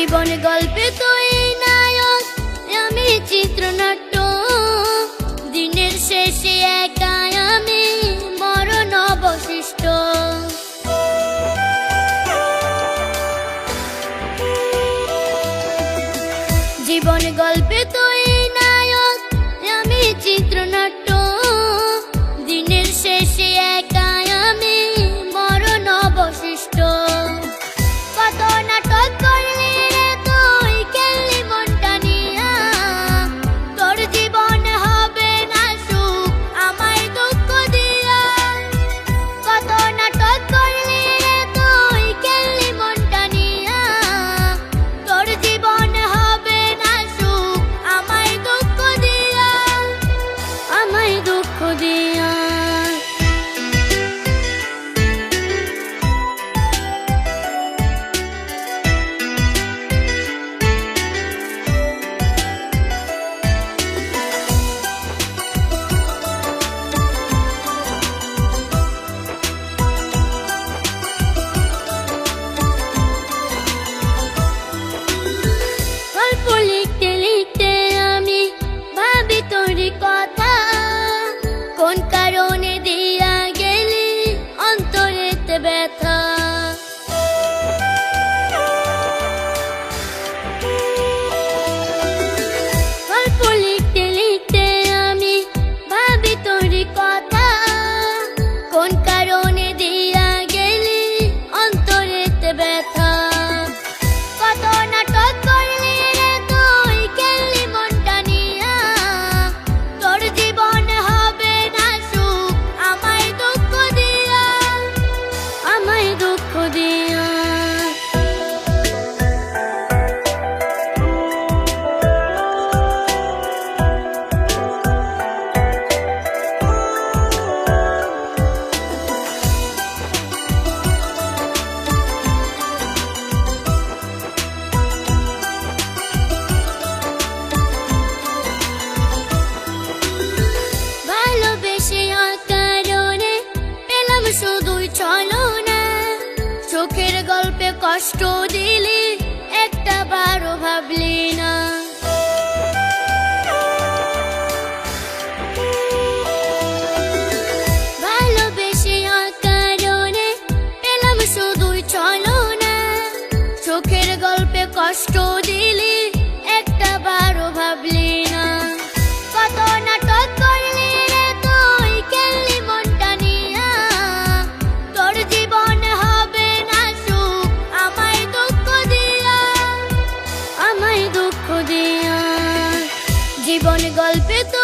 জীবন গল্পে তুই নায়ক, আমি চিত্রনাট্য। দিনের শেষে একা আমি মরণ অবশিষ্ট। জীবন গল্পে তুই নায়ক, আমি চিত্রনাট্য। কষ্ট দিলি জীবন গল্পে তুই